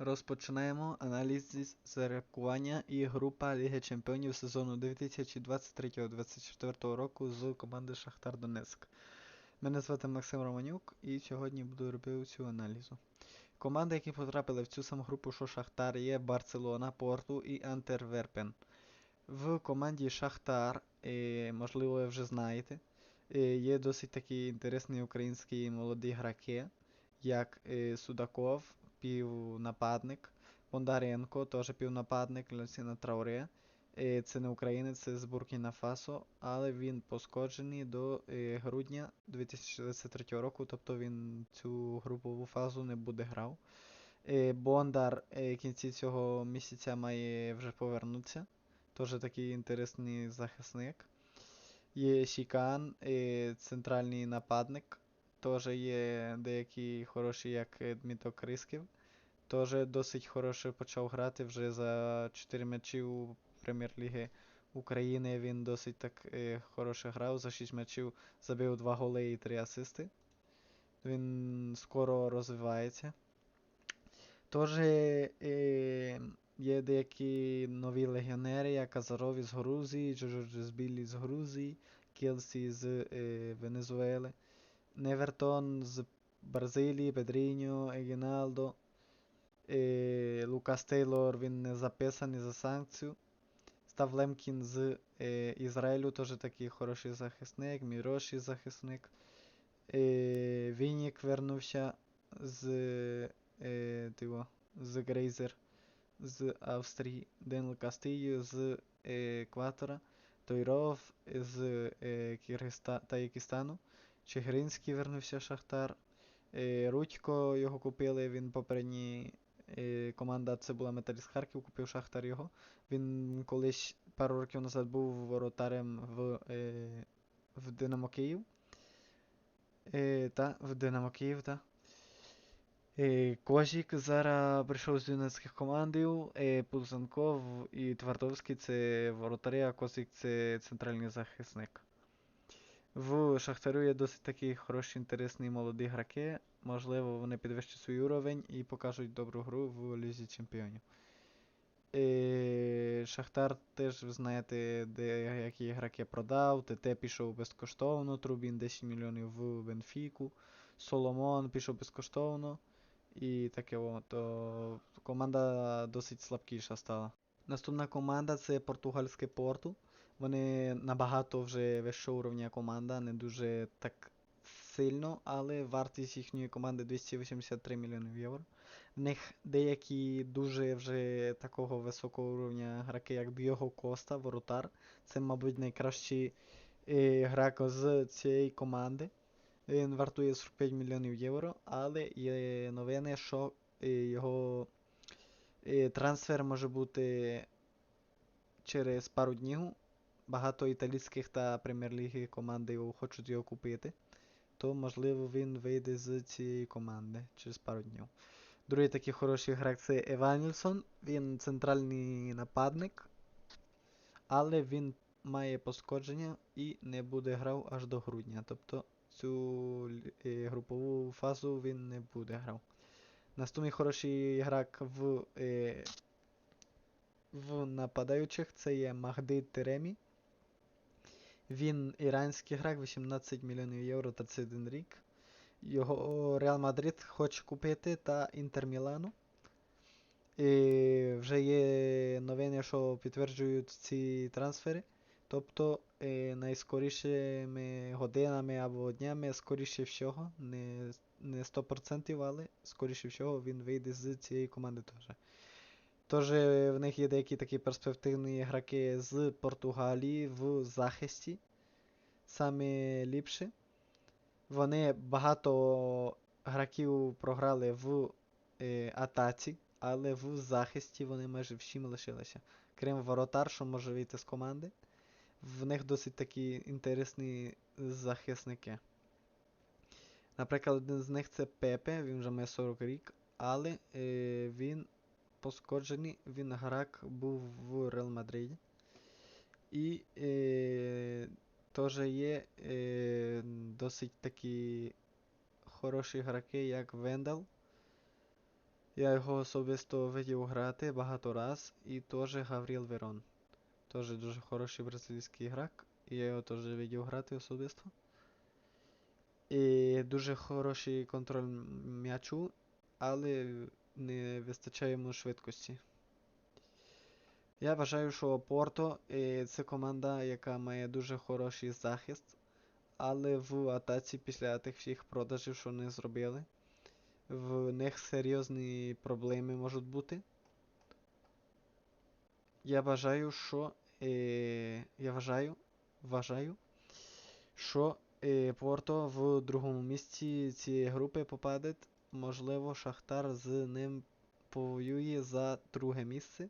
Розпочинаємо аналіз зі і група Ліги Чемпіонів сезону 2023-2024 року з команди Шахтар Донецьк. Мене звати Максим Романюк і сьогодні буду робити цю аналізу. Команди, які потрапили в цю саму групу, що Шахтар, є Барселона, Порту і Антерверпен. В команді Шахтар, е, можливо, ви вже знаєте, е, є досить такі інтересні українські молоді граки, як е, Судаков, півнападник, Бондаренко, теж півнападник, Люсіна Трауре. Це не українець, це з Буркіна Фасо, але він пошкоджений до е, грудня 2023 року, тобто він цю групову фазу не буде грав. Е, Бондар е, в кінці цього місяця має вже повернутися. Теж такий інтересний захисник. Є Шікан, центральний нападник. Теж є деякі хороші, як е, Дмитро Крисків. Теж досить хороше почав грати вже за 4 м'ячі у Прем'єр-ліги України. Він досить так е, хороше грав. За 6 м'ячів забив 2 голи і 3 асисти. Він скоро розвивається. Теж е, є деякі нові легіонери, як Азаров із Грузії, Джордж Збілі з Грузії, Келсі з е, Венесуели, Невертон з Бразилії, Педріньо, Егіналдо, е, Лукас Тейлор, він не записаний за санкцію. Став Лемкін з е, Ізраїлю, теж такий хороший захисник, Міроші захисник. Е, Вінік вернувся з, е, тиво, з Грейзер з Австрії, Денл Кастію з е, Екватора, Тойров з е, Киргизста... Таїкистану, Чигиринський вернувся Шахтар, е, Рудько його купили, він попередній е, команда це була Металіст Харків, купив Шахтар його. Він колись пару років назад був воротарем в, е, в Динамо Київ. Та, в Динамо Київ, та. Кожік зараз прийшов з юнацьких командів, Пузанков і Твардовський це воротарі, а Козик це центральний захисник. В Шахтарю є досить такі хороші, інтересні молоді граки. Можливо, вони підвищать свій уровень і покажуть добру гру в Лізі Чемпіонів. Е, Шахтар теж, ви знаєте, деякі граки продав. ТТ пішов безкоштовно, Трубін 10 мільйонів в Бенфіку. Соломон пішов безкоштовно. І таке то команда досить слабкіша стала. Наступна команда це португальське Порту. Вони набагато вже вищого уровня команда, не дуже так сильно, але вартість їхньої команди 283 мільйонів євро. В них деякі дуже вже такого високого уровня граки, як Бього Коста, Воротар. Це, мабуть, найкращий е, грак з цієї команди. Він вартує 45 мільйонів євро, але є новини, що е, його е, трансфер може бути через пару днів. Багато італійських та прем'єр-ліги команди його хочуть його купити. То, можливо, він вийде з цієї команди через пару днів. Другий такий хороший грак це Еванільсон. Він центральний нападник, але він має пошкодження і не буде грав аж до грудня. Тобто цю е, групову фазу він не буде грав. Наступний хороший грак в, е, в нападаючих це є Махди Теремі. Він іранський грак, 18 мільйонів євро 31 рік. Його Реал Мадрид хоче купити та Інтер Мілану. І вже є новини, що підтверджують ці трансфери. Тобто е, найскорішими годинами або днями, скоріше всього, не, не 100%, але скоріше всього він вийде з цієї команди теж. Тож е, в них є деякі такі перспективні граки з Португалії в захисті. Самі ліпші. Вони багато граків програли в е, атаці, але в захисті вони майже всім лишилися. Крім воротар, що може вийти з команди. В них досить такі інтересні захисники. Наприклад, один з них це Пепе, він вже має 40 рік, але е, він пошкоджений, він грак був в Реал Мадриді. І е, теж є е, досить такі хороші граки, як Вендал. Я його особисто видів грати багато раз, і теж Гавріл Верон. Теж дуже хороший бразильський грак, я його теж видів грати особисто. І дуже хороший контроль м'ячу, але не вистачає йому швидкості. Я вважаю, що Порто це команда, яка має дуже хороший захист, але в атаці після тих всіх продажів, що вони зробили, в них серйозні проблеми можуть бути. Я вважаю, що е, я вважаю, вважаю, що е, Порто в другому місці цієї групи попаде. Можливо, Шахтар з ним повоює за друге місце.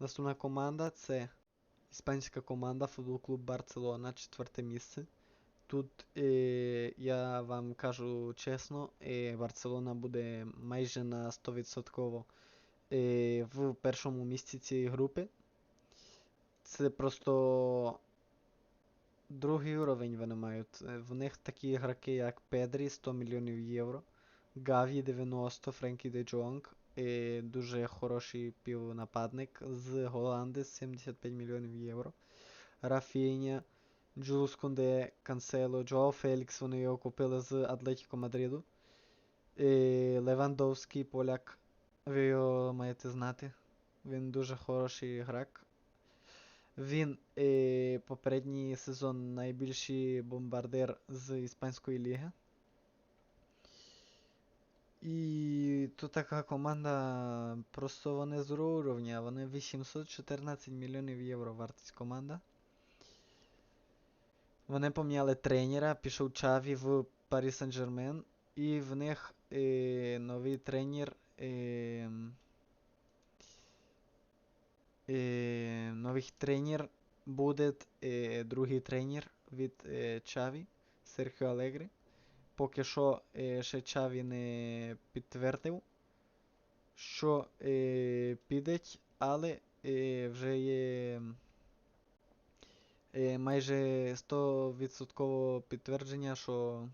Наступна команда це іспанська команда Футбол Клуб Барселона, четверте місце. Тут е, я вам кажу чесно, е, Барселона буде майже на 100% е, в першому місці цієї групи. Це просто другий уровень вони мають. Е, В них такі граки, як Педрі 100 мільйонів євро, Гаві 90, Френкі Де Джонг, е, дуже хороший півнападник з Голланди 75 мільйонів євро. Рафіня, Джулус Кунде, Кансело, Джоао Фелікс, вони його купили з Атлетіко Мадриду. Е, Левандовський поляк, ви його маєте знати. Він дуже хороший грак. Він е, попередній сезон найбільший бомбардир з Іспанської ліги. І тут така команда, просто вони з уровня, вони 814 мільйонів євро вартість команда. Вони поміняли тренера, пішов Чаві в Парі Сен-Жермен, і в них е, новий тренер. Е, е, новий тренер буде е, другий тренер від е, Чаві, Серхіо Алегрі. Поки що е, ще Чаві не підтвердив, що е, підеть, але е, вже є майже 100% підтвердження, що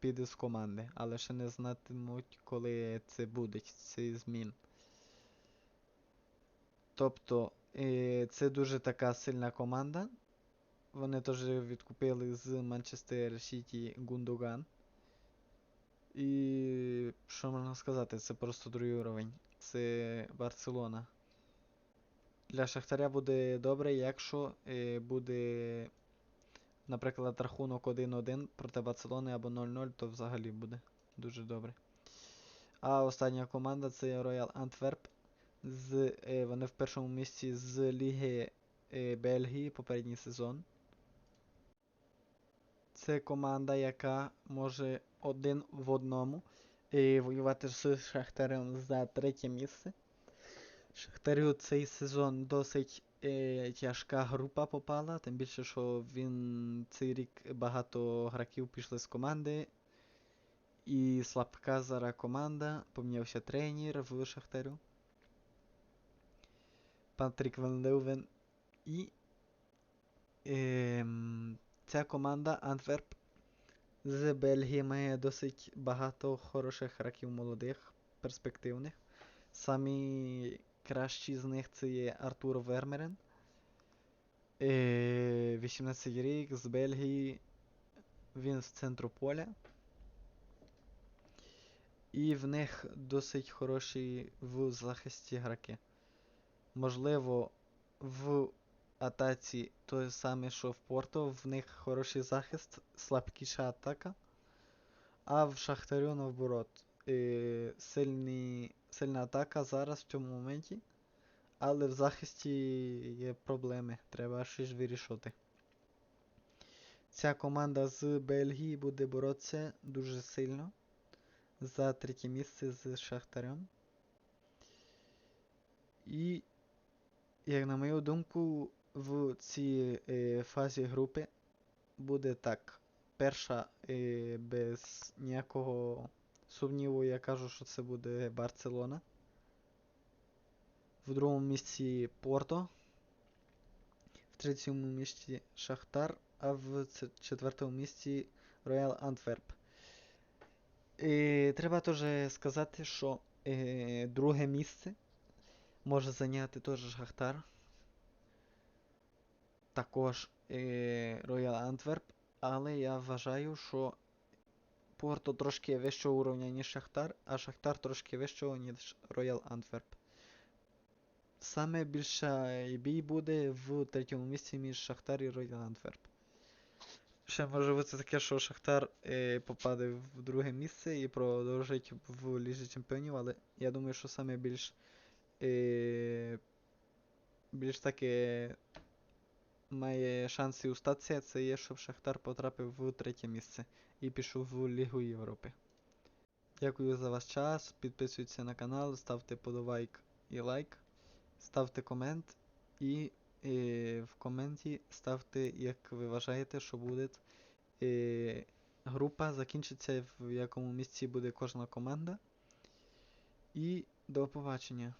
піде з команди, але ще не знатимуть, коли це буде, цей змін. Тобто, це дуже така сильна команда. Вони теж відкупили з Манчестер Сіті Гундоган. І що можна сказати, це просто другий уровень. Це Барселона. Для Шахтаря буде добре, якщо е, буде, наприклад, рахунок 1-1 проти Барселони або 0-0, то взагалі буде дуже добре. А остання команда це Royal Antwerp. З, е, вони в першому місці з Ліги е, Бельгії попередній сезон. Це команда, яка може один в одному е, воювати з Шахтарем за третє місце. Шахтарю цей сезон досить е, тяжка група попала, тим більше, що він цей рік багато гравців пішли з команди. І слабка зараз команда, помінявся тренер в Шахтарю. Патрік Ван Леувен. І ем, ця команда Антверп з Бельгії має досить багато хороших раків молодих, перспективних. Самі кращі з них це є Артур Вермерен. Е, 18 рік з Бельгії. Він з центру поля. І в них досить хороші в захисті граки. Можливо, в атаці той самий, що в Порто, в них хороший захист, слабкіша атака. А в Шахтарю наоборот. Е, сильні, сильна атака зараз в цьому моменті. Але в захисті є проблеми, треба щось вирішити. Ця команда з Бельгії буде боротися дуже сильно за третє місце з Шахтарем. І, як на мою думку, в цій е, фазі групи буде так. Перша е, без ніякого сумніву, я кажу, що це буде Барселона. В другому місці Порто. В третьому місці Шахтар, а в четвертому місці Роял Антверп. І треба теж сказати, що е, друге місце може зайняти теж Шахтар. Також е, Роял Антверп. Але я вважаю, що Порто трошки вищого уровня, ніж Шахтар, а Шахтар трошки вищого, ніж Роял Антверп. Саме більший бій буде в третьому місці між Шахтар і Роял Антверп. Ще може бути таке, що Шахтар е, попаде в друге місце і продовжить в Лізі Чемпіонів, але я думаю, що саме більш, е, більш таке має шанси устатися, це є, щоб Шахтар потрапив в третє місце і пішов в Лігу Європи. Дякую за ваш час. Підписуйтесь на канал, ставте подобайк і лайк, ставте комент і е, в коменті ставте, як ви вважаєте, що буде е, група, закінчиться в якому місці буде кожна команда. І до побачення.